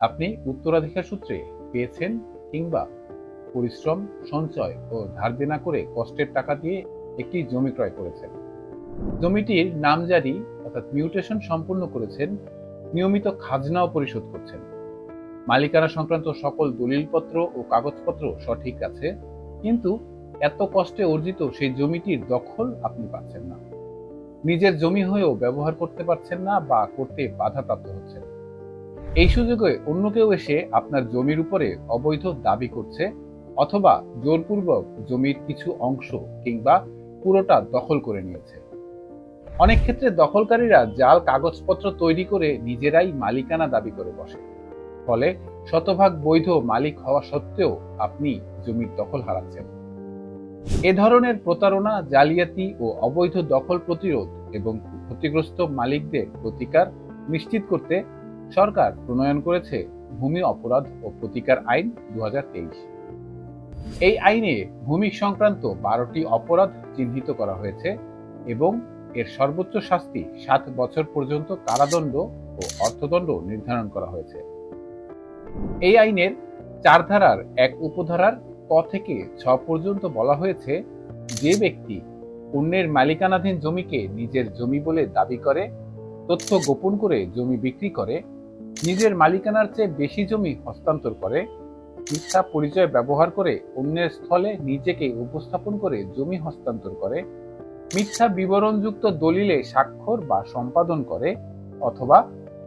আপনি উত্তরাধিকার সূত্রে পেয়েছেন কিংবা পরিশ্রম, সঞ্চয় ও ধার দেনা করে কষ্টের টাকা দিয়ে একটি জমি ক্রয় করেছেন। জমিটির নামজারি অর্থাৎ মিউটেশন সম্পূর্ণ করেছেন, নিয়মিত খাজনাও পরিশোধ করছেন। মালিকানা সংক্রান্ত সকল দলিলপত্র ও কাগজপত্র সঠিক আছে, কিন্তু এত কষ্টে অর্জিত সেই জমিটির দখল আপনি পাচ্ছেন না। নিজের জমি হয়েও ব্যবহার করতে পারছেন না বা করতে বাধাপ্রাপ্ত হচ্ছেন। এই সুযোগে অন্য কেউ এসে আপনার জমির উপরে অবৈধ দাবি করছে অথবা জোরপূর্বক জমির কিছু অংশ কিংবা পুরোটা দখল করে নিয়েছে। অনেক ক্ষেত্রে দখলকারীরা জাল, কাগজপত্র তৈরি করে নিজেরাই মালিকানা দাবি করে বসে। ফলে শতভাগ বৈধ মালিক হওয়া সত্ত্বেও আপনি জমির দখল হারাচ্ছেন। এ ধরনের প্রতারণা, জালিয়াতি ও অবৈধ দখল প্রতিরোধ এবং ক্ষতিগ্রস্ত মালিকদের প্রতিকার নিশ্চিত করতে সরকার প্রণয়ন করেছে ভূমি অপরাধ ও প্রতিকার আইন দু এই আইনে ভূমি সংক্রান্ত বারোটি অপরাধ চিহ্নিত করা হয়েছে এবং এর সর্বোচ্চ শাস্তি সাত বছর পর্যন্ত কারাদণ্ড ও অর্থদণ্ড নির্ধারণ করা হয়েছে। এই আইনের চার ধারার এক উপধারার ক থেকে ছ পর্যন্ত বলা হয়েছে, যে ব্যক্তি অন্যের মালিকানাধীন জমিকে নিজের জমি বলে দাবি করে, তথ্য গোপন করে জমি বিক্রি করে নিজের মালিকানার চেয়ে বেশি জমি হস্তান্তর করে, মিথ্যা পরিচয় ব্যবহার করে অন্যের স্থলে নিজেকে উপস্থাপন করে জমি হস্তান্তর করে, মিথ্যা বিবরণযুক্ত দলিলে স্বাক্ষর বা সম্পাদন করে অথবা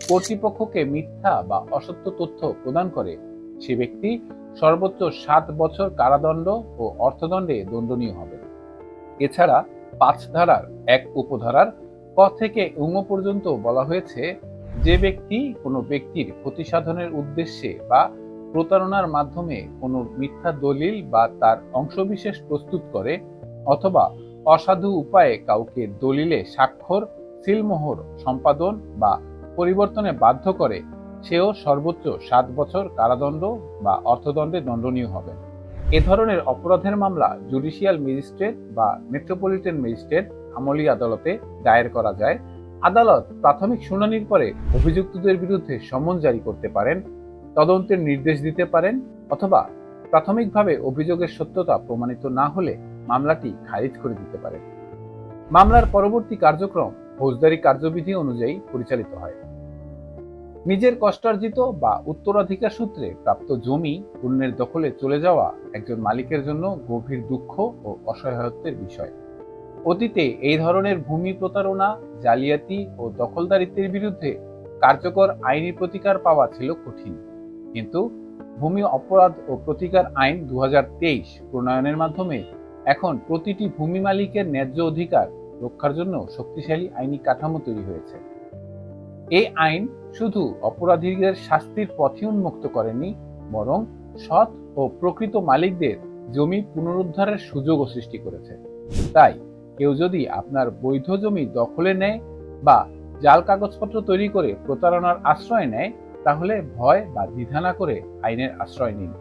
কর্তৃপক্ষকে মিথ্যা বা অসত্য তথ্য প্রদান করে, সে ব্যক্তি সর্বোচ্চ সাত বছর কারাদণ্ড ও অর্থদণ্ডে দণ্ডনীয় হবে। এছাড়া পাঁচ ধারার এক উপধারার ক থেকে উঙ পর্যন্ত বলা হয়েছে যে ব্যক্তি কোনো ব্যক্তির ক্ষতি সাধনের উদ্দেশ্যে বা প্রতারণার মাধ্যমে কোনো মিথ্যা দলিল বা তার অংশবিশেষ প্রস্তুত করে অথবা অসাধু উপায়ে কাউকে দলিলে স্বাক্ষর, সিলমোহর, সম্পাদন বা পরিবর্তনে বাধ্য করে, সেও সর্বোচ্চ সাত বছর কারাদণ্ড বা অর্থদণ্ডে দণ্ডনীয় হবেন এ ধরনের অপরাধের মামলা জুডিশিয়াল ম্যাজিস্ট্রেট বা মেট্রোপলিটন ম্যাজিস্ট্রেট আমলি আদালতে দায়ের করা যায়। আদালত প্রাথমিক শুনানির পরে অভিযুক্তদের বিরুদ্ধে সমন জারি করতে পারেন, তদন্তের নির্দেশ দিতে পারেন, অথবা প্রাথমিকভাবে অভিযোগের সত্যতা প্রমাণিত না হলে মামলাটি খারিজ করে দিতে পারেন। মামলার পরবর্তী কার্যক্রম ফৌজদারি কার্যবিধি অনুযায়ী পরিচালিত হয়। নিজের কষ্টার্জিত বা উত্তরাধিকার সূত্রে প্রাপ্ত জমি অন্যের দখলে চলে যাওয়া একজন মালিকের জন্য গভীর দুঃখ ও অসহায়ত্বের বিষয়। অতীতে এই ধরনের ভূমি প্রতারণা, জালিয়াতি ও দখলদারিত্বের বিরুদ্ধে কার্যকর আইনি প্রতিকার পাওয়া ছিল কঠিন। কিন্তু ভূমি অপরাধ ও প্রতিকার আইন দুহাজার তেইশ প্রণয়নের মাধ্যমে এখন প্রতিটি ভূমি মালিকের ন্যায্য অধিকার রক্ষার জন্য শক্তিশালী আইনি কাঠামো তৈরি হয়েছে। এই আইন শুধু অপরাধীদের শাস্তির পথে উন্মুক্ত করেনি, বরং সৎ ও প্রকৃত মালিকদের জমি পুনরুদ্ধারের সুযোগও সৃষ্টি করেছে। তাই কেউ যদি আপনার বৈধ জমি দখলে নেয় বা জাল কাগজপত্র তৈরি করে প্রতারণার আশ্রয় নেয়, তাহলে ভয় বা দ্বিধা না করে আইনের আশ্রয় নিন।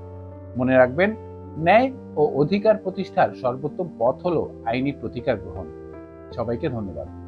মনে রাখবেন, ন্যায় ও অধিকার প্রতিষ্ঠার সর্বোত্তম পথ হল আইনি প্রতিকার গ্রহণ। সবাইকে ধন্যবাদ।